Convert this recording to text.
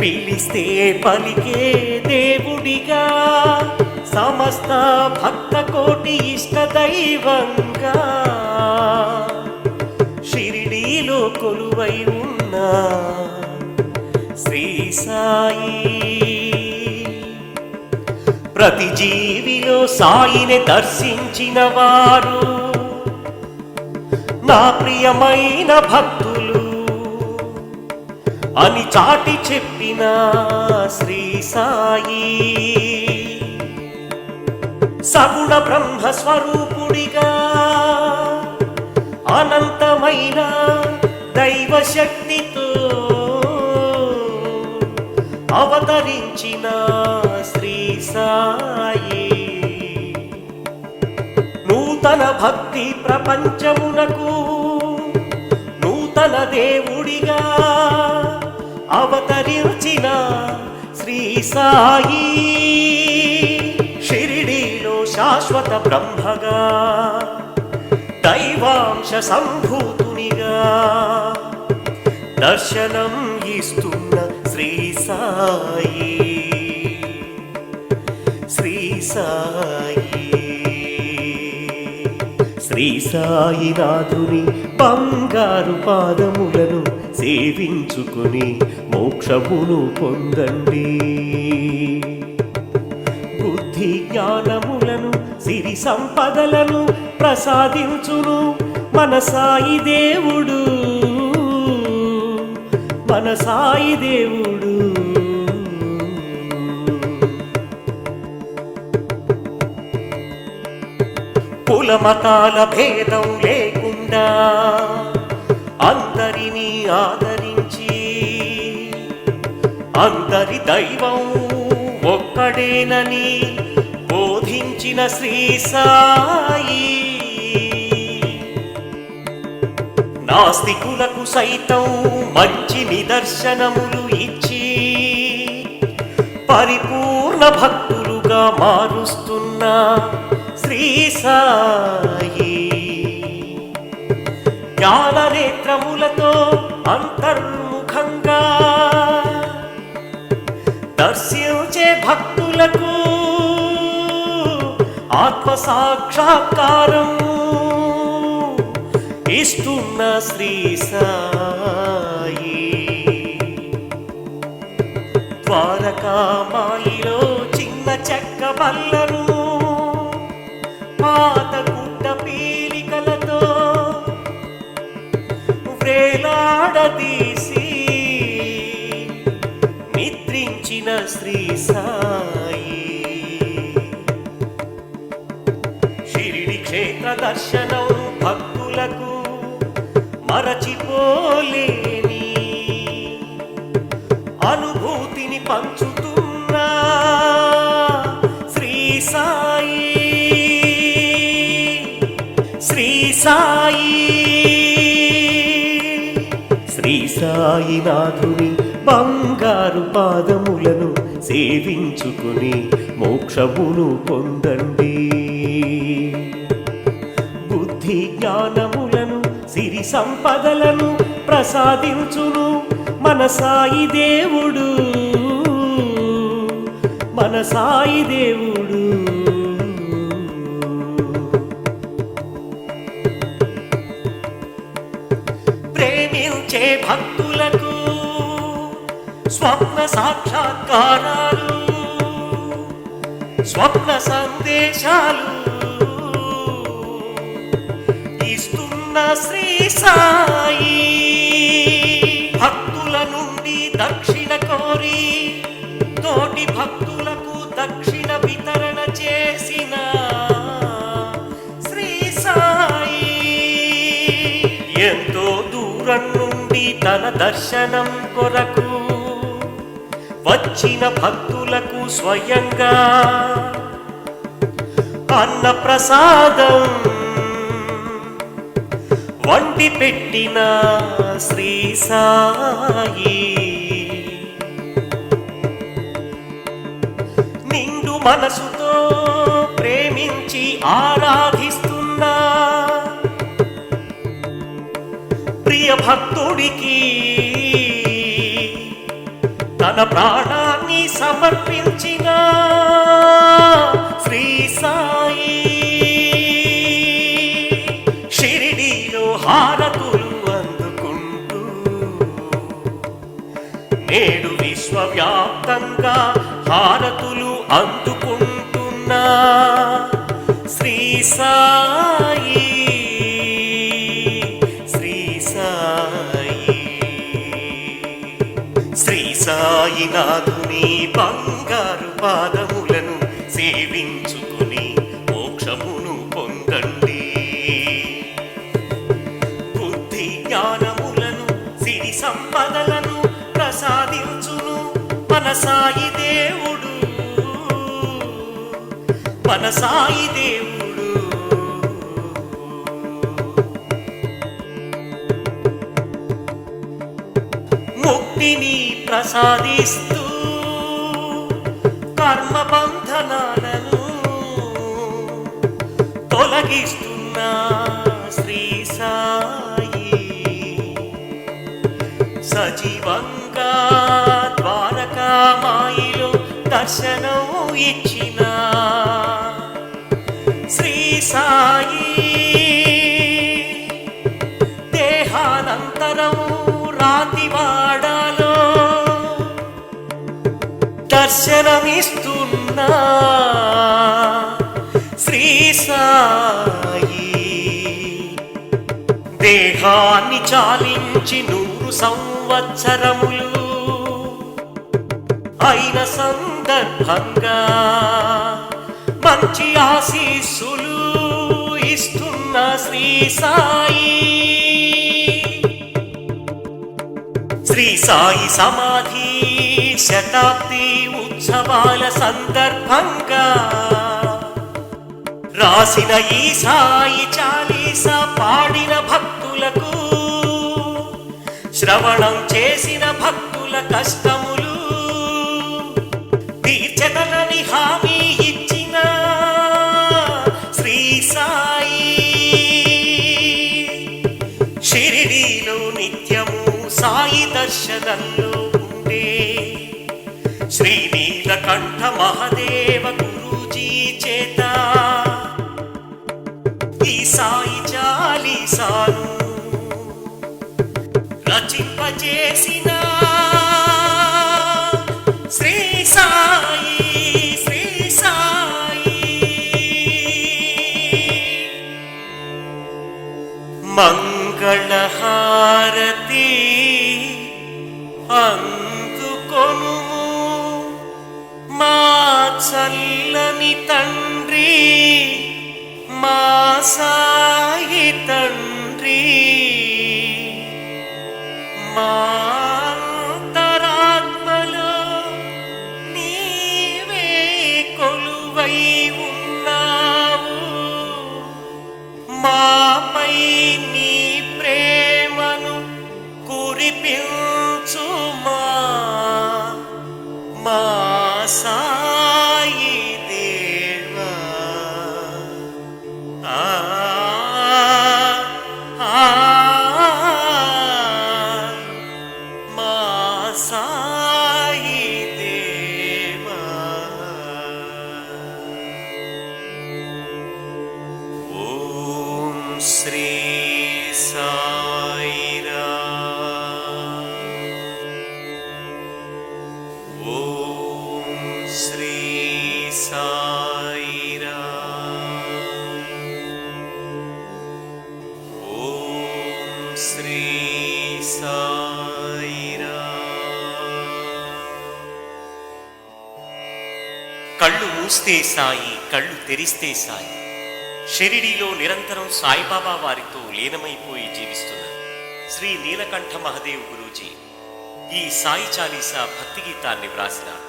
పిలిస్తే పలికే దేవుడిగా సమస్త భక్త కోటి ఇష్ట దైవంగా. షిరిడీలో కొలువై ఉన్న శ్రీ సాయి. ప్రతి జీవిలో సాయిని దర్శించిన వారు నా ప్రియమైన భక్తు అని చాటి చెప్పిన శ్రీ సాయి. సగుణ బ్రహ్మ స్వరూపుడిగా అనంతమైన దైవ శక్తితో అవతరించిన శ్రీ సాయి. నూతన భక్తి ప్రపంచమునకు నూతన దేవుడిగా అవతరించిన శ్రీ సాయి. షిరిడీలో శాశ్వత బ్రహ్మగా దైవాంశ సంభూతునిగా దర్శనం ఇస్తున్న శ్రీ సాయి. శ్రీ సాయి. శ్రీ సాయినాథుని బంగారు పాదములను సేవించుకుని మోక్షమును పొందండి. బుద్ధి జ్ఞానములను సిరి సంపదలను ప్రసాదించును. మన సాయి దేవుడు మన సాయి దేవుడు. కులమతాల భేదం లేకుండా అందరినీ ఆదరి అందరి దైవం ఒక్కడేనని బోధించిన శ్రీ సాయి. నాస్తికులకు సైతం మంచి నిదర్శనములు ఇచ్చి పరిపూర్ణ భక్తులుగా మారుస్తున్న శ్రీ సాయి. ఆత్మ సాక్షాత్కారం ఇస్తున్న శ్రీ సాయి. ద్వారకామాయిలో చిన్న చెక్క బల్లను పాత గుడ్డ పీలికలతో వేలాడదీసి నిద్రించిన శ్రీ సాయి. శ్రీ సాయినాథుని బంగారు పాదములను సేవించుకుని మోక్షమును పొందండి. బుద్ధి జ్ఞానములను సిరి సంపదలను ప్రసాదించును మన సాయి దేవుడు. మన సాయి దేవుడు. భక్తులకు స్వప్న సాక్షాత్కారాలు స్వప్న సందేశాలు ఇస్తున్న శ్రీ సాయి. భక్తుల నుండి దక్షిణ కోరి తోటి భక్తు దర్శనం కొరకు వచ్చిన భక్తులకు స్వయంగా అన్న ప్రసాదం వండి పెట్టిన శ్రీ సాయి. నిండు మనసుతో ప్రేమించి ఆరాధిస్తూ నిత్య భక్తుడికి తన ప్రాణాన్ని సమర్పించిన శ్రీ సాయి. షిరిడీలో హారతులు అందుకుంటూ నేడు విశ్వవ్యాప్తంగా హారతులు అందు సాయినాథుని బంగారు పాదములను సేవించుకుని మోక్షమును పొందండి. బుద్ధి జ్ఞానములను సిరి సంపదలను ప్రసాదించును. మన సాయి దేవుడు మన సాయి దేవుడు. భక్తిని ప్రసాదిస్తూ కర్మ బంధనాలను తొలగిస్తున్న శ్రీ సాయి. సజీవంగా ద్వారకామాయిలో దర్శనం ఇచ్చిన దర్శనమిస్తున్నా శ్రీ సాయి దేహాన్ని చాలించి నూరు సంవత్సరములు అయిన సందర్భంగా మంచి ఆశీస్సులు ఇస్తున్న శ్రీ సాయి. శ్రీ సాయి సమాధి శతాబ్ది ఉత్సవాల సందర్భంగా రాసిన ఈ సాయి చాలీస పాడిన భక్తులకు శ్రవణం చేసిన భక్తుల కష్టములు తీర్చదలని హామీ ఇచ్చిన శ్రీ సాయి షిరిడీలో నిత్యము సాయి దర్శనంలో ఉండే శ్రీ నీలకంఠ మహదేవ గురూజీ చేత. ఈ సాయి చాలీసాను రచింపజేసిన శ్రీ సాయి శ్రీ సాయి. మంగళహారతి అంగ చల్లని తండ్రి మా సాయి తండ్రి. మా కళ్ళు మూస్తే సాయి కళ్ళు తెరిస్తే సాయి. షిరిడీలో నిరంతరం సాయిబాబా వారితో లీనమైపోయి జీవిస్తున్నారు. శ్రీ నీలకంఠ మహదేవ్ గురూజీ ఈ సాయి చాలీసా భక్తి గీతాన్ని వ్రాసినారు.